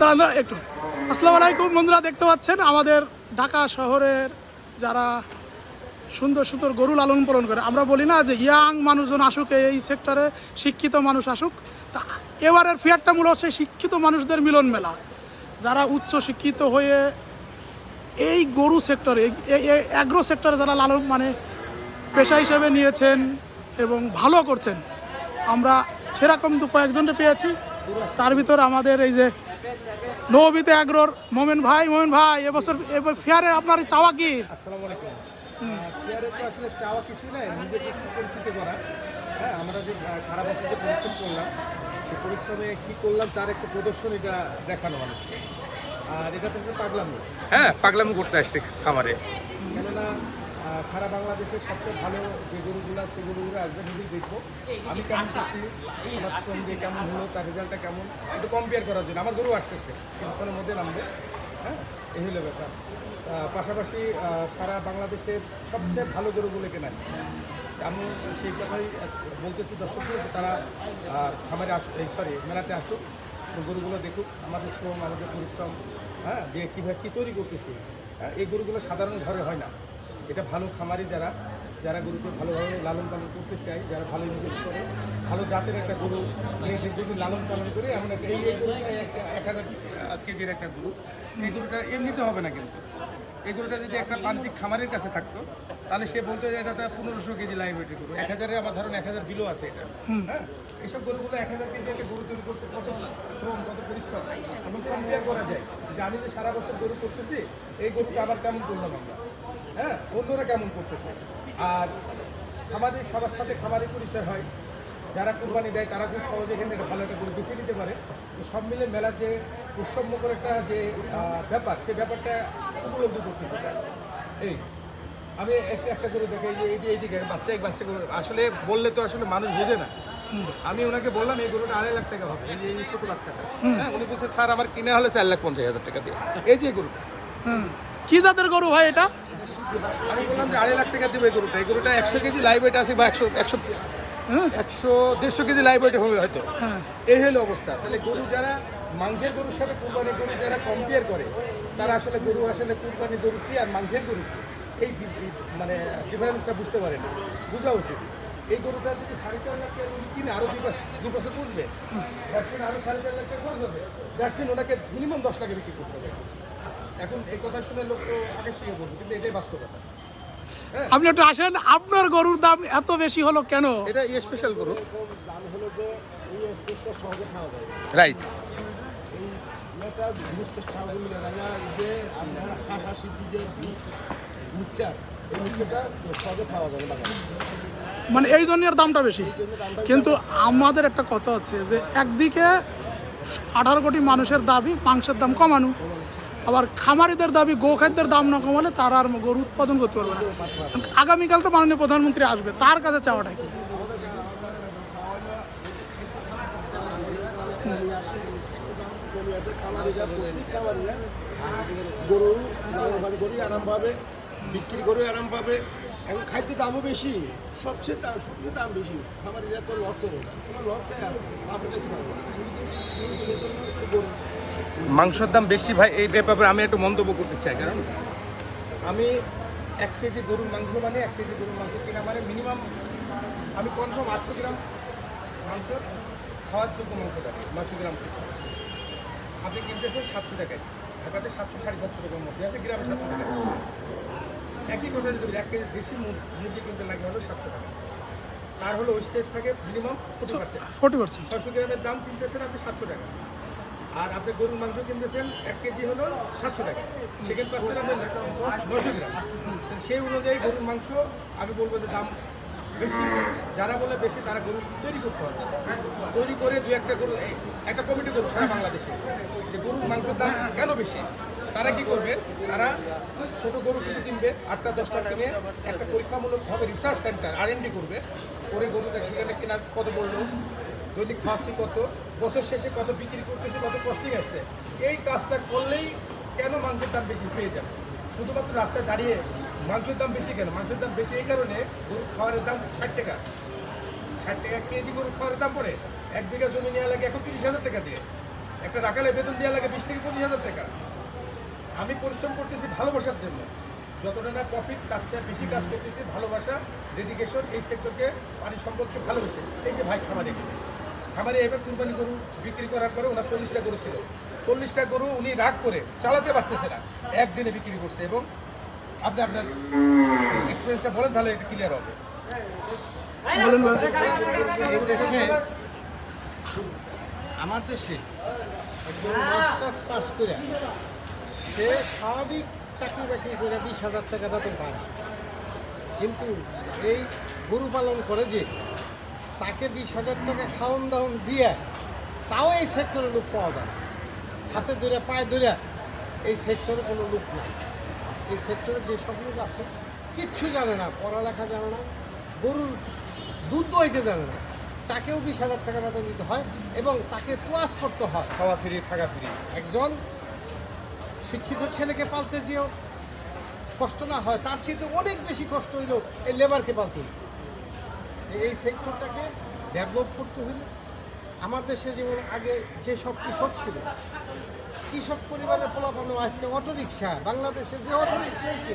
দাঁড়ান একটু। আসসালামু আলাইকুম, বন্ধুরা, দেখতে পাচ্ছেন আমাদের ঢাকা শহরের যারা সুন্দর সুন্দর গরু লালন পালন করে। আমরা বলি না যে ইয়াং মানুষজন আসুক, এই সেক্টরে শিক্ষিত মানুষ আসুক। তা এবারের ফেয়ারটা মূলত হচ্ছে শিক্ষিত মানুষদের মিলন মেলা। যারা উচ্চ শিক্ষিত হয়ে এই গরু সেক্টরে অ্যাগ্রো সেক্টরে যারা লালন মানে পেশা হিসেবে নিয়েছেন এবং ভালো করছেন, আমরা সেরকম দু কয়েকজনকে পেয়েছি। তার ভিতর আমাদের এই যে নবীতে আগ্রোর মোমেন ভাই মোমেন ভাই এবছর এবার ফেয়ারে আপনার চাওয়া কি? আসসালামু আলাইকুম। চেয়ারে তো আসলে চাওয়া কিছুই নাই নিজেকে একটু পরিচিত করা। হ্যাঁ আমরা যে সারা বছর যে পরিশ্রম করলাম সেই পরিশ্রমে কী করলাম তার একটা প্রদর্শন এটা দেখানো মানুষকে। আর এটা তো পাগলামি। হ্যাঁ পাগলামি করতে আসছে খামারে। কেননা সারা বাংলাদেশের সবচেয়ে ভালো যে গরুগুলো সেই গরুগুলো আসবে নিজেই দেখব। আমি কেমন করছি আমার শ্রম দিয়ে কেমন হলো তার রেজাল্টটা কেমন একটু কম্পেয়ার করার জন্য। আমার গরু আসতেছে কিছুক্ষণের মধ্যে নামবে হ্যাঁ? এই হলো ব্যাপার। পাশাপাশি সারা বাংলাদেশের সবচেয়ে ভালো গরুগুলো কেনা আসছে। আমি সেই কথাই বলতেছি দর্শকদের যে তারা খামারে আসুক এই সরি মেলাতে আসুক গরুগুলো দেখুক আমাদের শ্রম আমাদের পরিশ্রম হ্যাঁ দিয়ে কীভাবে কী তৈরি করতেছি হ্যাঁ, এই গরুগুলো সাধারণ ঘরে হয় না। এটা ভালো খামারি যারা যারা গরুকে ভালোভাবে লালন পালন করতে চায় যারা ভালো ইনভেস্ট করে ভালো জাতের একটা গরু যদি লালন পালন করে এমন একটা এই এক- হাজার কেজির একটা গরু। এই গরুটা এমনিতে হবে না কিন্তু। এই গরুটা যদি একটা প্রান্তিক খামারের কাছে থাকতো তাহলে সে বলতো যে এটা পনেরোশো কেজি ওয়েটের গরু। এক হাজারে আমার ধরুন এক হাজার বিলো আছে এটা। হ্যাঁ? এইসব গরুগুলো এক হাজার কেজি একটা গরু তৈরি করতে কত শ্রম কত পরিশ্রম? এবং কম্পেয়ার করা যায় যে আমি যে সারা বছর গরু করতেছি এই গরুটা আবার কেমন করলাম আমরা হ্যাঁ অন্যরা কেমন করতেছে? আর খামারি সবার সাথে খামারি পরিচয় হয়। যারা কুরবানি দেয় তারা খুব সহজে এখানে একটা ভালো একটা গরু বেছে নিতে পারে। তো সব মিলে মেলার যে উৎসবমুখর একটা যে ব্যাপার সেই ব্যাপারটা উপলব্ধি করতেছে এই আমি একটা একটা করে দেখে এই যে এই যে এইদিকে বাচ্চা এক বাচ্চা আসলে বললে তো আসলে মানুষ বোঝে না। আমি ওনাকে বললাম এই গরুটা আড়াই লাখ টাকা হবে এই যে এই ছোট বাচ্চাটা। হ্যাঁ উনি বলছে স্যার আমার কিনে হলে চার লাখ পঞ্চাশ হাজার টাকা দিয়ে। এই যে গরুটা। কি জাতের গরু ভাই এটা? আমি বললাম যে আড়াই লাখ টাকা দেবে এই গরুটা। এই গরুটা একশো কেজি লাইভ ওয়েট আছে বা একশো একশো হ্যাঁ? একশো দেড়শো কেজি লাইভ ওয়েট হবে হয়তো। হ্যাঁ। এই হলো অবস্থা। তাহলে গরু যারা মাংসের গরুর সাথে কুরবানি গরু যারা কম্পেয়ার করে তারা আসলে গরু আসলে কুরবানি গরু কি আর মাংসের গরু কি? এই মানে ডিফারেন্সটা বুঝতে পারে না। বোঝা উচিত। এই গরুটা যদি সাড়ে চার লাখ টাকা কিনে আরও দুই বছর দুই বছর বুঝবে ব্যাটসম্যান আরও সাড়ে চার লাখ টাকা খরচ হবে। ব্যাটসম্যান ওনাকে মিনিমাম দশ টাকা বিক্রি করতে হবে। এখন এই কথা শুনে লোক তো আগে শিখে বলবে কিন্তু এটাই বাস্তবতা আপনি একটু আসেন আপনার গরুর দাম এত বেশি হলো কেন? এটা স্পেশাল গরু। দাম হলো যে এই সহজে খাওয়া যায়। রাইট এই মেটা জিনিসটা সহজে মিলে যায় না যে আপনার বীজের মিক্সার এই মিক্সারটা সহজে যায় না মানে এই জন্য এর দামটা বেশি। কিন্তু আমাদের একটা কথা হচ্ছে যে একদিকে আঠারো কোটি মানুষের দাবি মাংসের দাম কমানো। আবার খামারিদের দাবি, গোখাদ্যের দাম না কমালে তারা আর গরু উৎপাদন করতে পারবে না। আগামীকাল তো মাননীয় প্রধানমন্ত্রী আসবে, তার কাছে চাওয়াটা কি? আরাম পাবে বিক্রি করে আরাম পাবে খাদ্যের দামও বেশি, সবচেয়ে দাম সবচেয়ে দাম বেশি। খামারিরা তো লসে লসে আছে মাংসের দাম বেশি ভাই এই ব্যাপারে আমি একটু মন্তব্য করতে চাই কারণ আমি এক কেজি গরুর মাংস মানে এক কেজি গরুর মাংস কিনা মানে মিনিমাম আমি কনফার্ম আটশো গ্রাম মাংস খাওয়ার যোগ্য মাংস থাকে নশো গ্রাম। আপনি কিনতেছেন সাতশো টাকায় ঢাকাতে সাতশো সাড়ে সাতশো টাকার মধ্যে আছে গ্রামে সাতশো টাকা একই কথা যদি এক কেজি দেশি মুর- মুরগি কিনতে লাগে হলো সাতশো টাকা। তার হলো ওয়েস্টেজ থাকে minimum forty percent forty percent ছয়শো গ্রামের দাম কিনতেছেন আপনি সাতশো টাকা। আর আপনি গরুর মাংস কিনতেছেন এক কেজি হলো সাতশো টাকা। সেখানে পাচ্ছেন আপনি নশো গ্রাম। সেই অনুযায়ী গরুর মাংস, আমি বলব যে দাম বেশি। যারা বলে বেশি, তারা গরু তৈরি করতে হবে তৈরি করে দু একটা গরু, একটা কমিটি করুক সারা বাংলাদেশে যে গরুর মাংসের দাম কেন বেশি? তারা কি করবে? তারা ছোট গরু কিছু কিনবে, আটটা, দশটা কিনে একটা পরীক্ষামূলকভাবে রিসার্চ সেন্টার আর করবে। করে গরু সেখানে কেনার কত বলল দৈনিক খাওয়াচ্ছি কত, বছর শেষে কত বিক্রি করতেছি, কত কস্টিং আসছে। এই কাজটা করলেই কেন মাংসের দাম বেশি পেয়ে যাবে? শুধুমাত্র রাস্তায় দাঁড়িয়ে মাংসের দাম বেশি কেন? মাংসের দাম বেশি এই কারণে গরু খাওয়ারের দাম ষাট টাকা। ষাট টাকা কেজি গরু খাওয়ারের দাম পড়ে। এক বিঘা জমি নেওয়া লাগে এখন তিরিশ হাজার টাকা দিয়ে। একটা রাখালে বেতন দেওয়া লাগে বিশ থেকে পঁচিশ হাজার টাকা। আমি পরিশ্রম করতেছি ভালোবাসার জন্য। যতটা না প্রফিট তার চেয়ে বেশি কাজ করতেছি ভালোবাসা ডেডিকেশন এই সেক্টরকে পানি সম্পদকে ভালোবেসে। এই যে ভাই খামারে। খামারে এবার কুরবানি গরু বিক্রি করার পরে ওনার চল্লিশটা গরু ছিল। চল্লিশটা গরু উনি রাগ করে চালাতে পারতেছে না। একদিনে বিক্রি করছে এবং আপনি আপনার এক্সপিরিয়েন্সটা বলেন তাহলে এটা ক্লিয়ার হবে। আমার দেশে একজন মাস্টার্স পাস করে সে স্বাভাবিক চাকরি বাকরি করে বিশ হাজার টাকা বেতন পায় কিন্তু এই গরু পালন করে যে তাকে বিশ হাজার টাকা খাওয়ন দাওয়ন দিয়ে তাও এই সেক্টরে লোক পাওয়া যায় হাতে ধরে পায়ে ধরে এই সেক্টরে কোনো লোক নাই। এই সেক্টরে যে সব লোক আছে কিচ্ছু জানে না পড়ালেখা জানে না গরুর দুধ দইতে জানে না। তাকেও বিশ হাজার টাকা বেতন দিতে হয় এবং তাকে তোয়াজ করতে হয়। খাওয়া ফ্রি থাকা ফ্রি। একজন শিক্ষিত ছেলেকে পালতে যেও কষ্ট না হয় তার চেয়ে অনেক বেশি কষ্ট হইল এই লেবারকে পালতে। এই সেক্টরটাকে ডেভেলপ করতে হইলে আমার দেশে যেমন আগে যে সব কৃষক ছিল, কৃষক পরিবারের ফলাফল আজকে অটো রিক্সা বাংলাদেশের যে অটো রিক্সা হয়েছে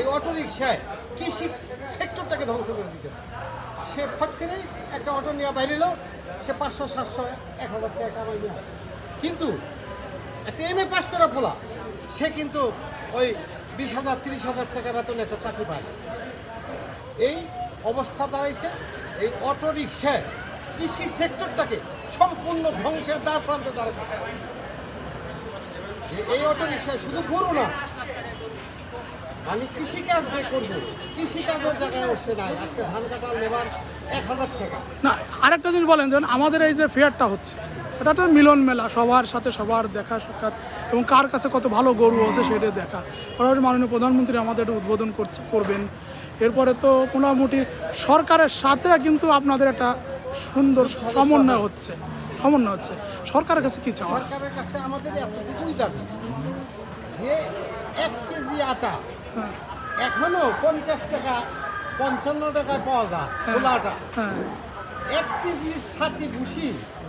এই অটো রিক্সায় কৃষি সেক্টরটাকে ধ্বংস করে দিতেছে। সে ফট করেই একটা অটো নিয়ে বাইরে এলো, সে পাঁচশো, সাতশো, এক হাজার টাকা কামাই নিয়ে আসে। কিন্তু একটা এম এ পাস করা পোলা, সে কিন্তু ওই বিশ হাজার, তিরিশ হাজার টাকা বেতনে একটা চাকরি পায়। এই অবস্থা দাঁড়াইছে। এই অটো রিক্সায় কৃষি সেক্টরটাকে সম্পূর্ণ ধ্বংসের দ্বার প্রান্তে দাঁড়াতে এই অটো রিক্সায় শুধু গরু না আমি কৃষিকাজ যে করব, কৃষিকাজের জায়গায় সে নাই। আজকে ধান কাটার লেবার এক হাজার টাকা। না, আরেকটা জিনিস বলেন, যেমন আমাদের এই যে ফেয়ারটা হচ্ছে, এটা একটা মিলন মেলা, সবার সাথে সবার দেখা সাক্ষাৎ, এবং কার কাছে কত ভালো গরু আছে সেটা দেখা। পরবর্তী মাননীয় প্রধানমন্ত্রী আমাদের উদ্বোধন করছে, করবেন। এরপরে তো মোটামুটি সরকারের সাথে কিন্তু আপনাদের একটা সুন্দর সমন্বয় হচ্ছে। সমন্বয় হচ্ছে। সরকারের কাছে কি চাওয়া? সরকারের কাছে আমাদের এতটুকুই দাবি যে এক কেজি আটা হ্যাঁ। এখনও পঞ্চাশ টাকা পঞ্চান্ন টাকায় পাওয়া যায় খোলা আটা। হ্যাঁ। এক কেজি ছাতি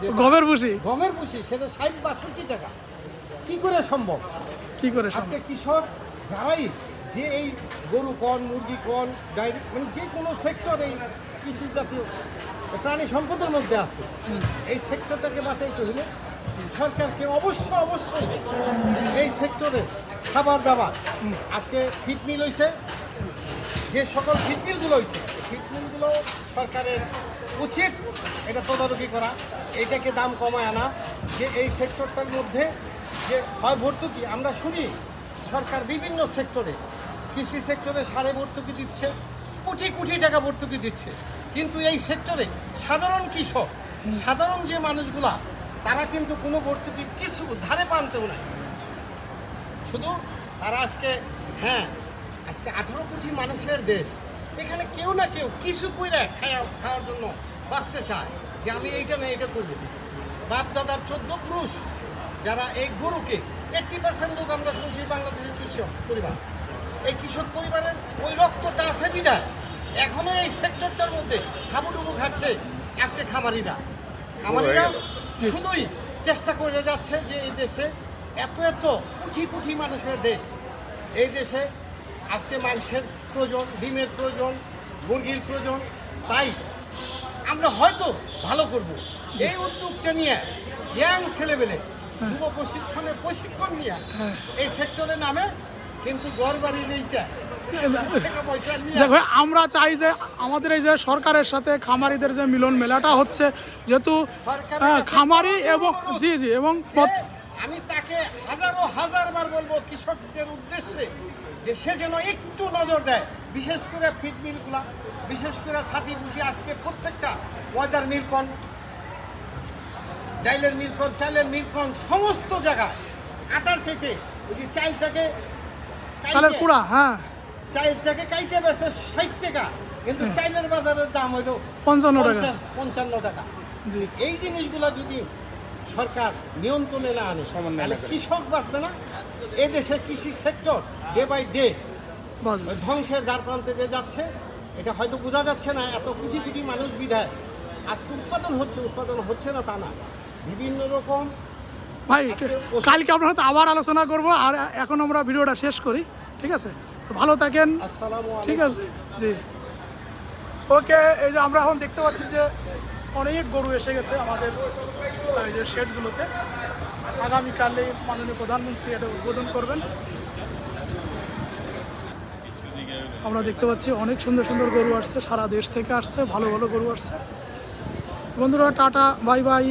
যে গমের ভুষি গমের ভুসি সেটা ষাট বাষট্টি টাকা। কি করে সম্ভব? কি করে? আজকে কৃষক যারাই যে এই গরু কন, মুরগি কন, ডাইরি মানে যে কোনো সেক্টর এই কৃষি জাতীয় প্রাণী সম্পদের মধ্যে আছে। এই সেক্টরটাকে বাঁচাইতে হলে সরকারকে অবশ্য অবশ্যই এই সেক্টরে খাবার দাবার। আজকে ফিট মিল হয়েছে যে সকল ফিটমিলগুলো হয়েছে ফিটমিলগুলো সরকারের উচিত এটা তদারকি করা। এটাকে দাম কমায় আনা, যে এই সেক্টরটার মধ্যে যে হয় ভর্তুকি, আমরা শুনি সরকার বিভিন্ন সেক্টরে কৃষি সেক্টরে সারে ভর্তুকি দিচ্ছে, কোটি কোটি টাকা ভর্তুকি দিচ্ছে। কিন্তু এই সেক্টরে সাধারণ কৃষক, সাধারণ যে মানুষগুলা, তারা কিন্তু কোনো ভর্তুকি কিছু ধারে পানতেও নাই। শুধু তারা আজকে হ্যাঁ আজকে আঠারো কোটি মানুষের দেশ, এখানে কেউ না কেউ কিছু কইরা খাওয়া খাওয়ার জন্য বাঁচতে চায় যে আমি এইটা না এটা করব। বাপ দাদার চোদ্দ পুরুষ যারা এই গরুকে এইট্টি পার্সেন্ট লোক আমরা শুনছি, বাংলাদেশের কৃষক পরিবার। এই কৃষক পরিবারের ওই রক্তটা আছে বিদায়। এখনও এই সেক্টরটার মধ্যে খাবুডুবু খাচ্ছে আজকে খামারিরা। খামারিরা শুধুই চেষ্টা করে যাচ্ছে যে এই দেশে এত এত কোটি কোটি মানুষের দেশ। এই দেশে আজকে মাংসের প্রয়োজন ডিমের প্রয়োজন মুরগির প্রয়োজন তাই আমরা হয়তো ভালো করব। এই উদ্যোগটা নিয়ে ইয়াং ছেলেবেলে যুব প্রশিক্ষণের প্রশিক্ষণ নিয়ে এই সেক্টরের নামে কিন্তু ঘর বাড়ি ভাই, আমরা চাই যে আমাদের এই যে সরকারের সাথে খামারিদের যে মিলন মেলাটা হচ্ছে যেহেতু হ্যাঁ, খামারি এবং জি জি এবং আমি তাকে হাজারো হাজার বার বলব কৃষকদের উদ্দেশ্যে যে সে যেন একটু নজর দেয় বিশেষ করে ফিড মিলগুলা বিশেষ করে ছাতি ভুষি আজকে প্রত্যেকটা ওয়েদার মিলকন ডাইলের মিলকন চালের মিলকন সমস্ত জায়গায় আটার থেকে ওই যে চালটাকে চালের কুড়া হ্যাঁ। চালটাকে কাইতে বেছে ষাট টাকা কিন্তু চাইলের বাজারের দাম হইল পঞ্চান্ন টাকা। পঞ্চান্ন টাকা। জি। এই জিনিসগুলো যদি সরকার নিয়ন্ত্রণে না আনে সমন্বয় তাহলে। কৃষক বাঁচবে না। এই দেশে কৃষি সেক্টর ডে বাই ডে ধ্বংসের দ্বার প্রান্তে যে যাচ্ছে এটা হয়তো বোঝা যাচ্ছে না এত কোটি কোটি মানুষ বিধায়। আজকে উৎপাদন হচ্ছে উৎপাদন হচ্ছে না তা না। বিভিন্ন রকম ভাই কালকে আপনার সাথে আবার আলোচনা করব আর এখন আমরা ভিডিওটা শেষ করি ঠিক আছে? তো ভালো থাকেন। ঠিক আছে? জি। ওকে এই যে আমরা এখন দেখতে পাচ্ছি যে অনেক গরু এসে গেছে আমাদের এই যে শেডগুলোতে। আগামীকালে মাননীয় প্রধানমন্ত্রী এটা উদ্বোধন করবেন। আমরা দেখতে পাচ্ছি অনেক সুন্দর সুন্দর গরু আসছে সারা দেশ থেকে আসছে ভালো ভালো গরু আসছে। বন্ধুরা টাটা বাই বাই।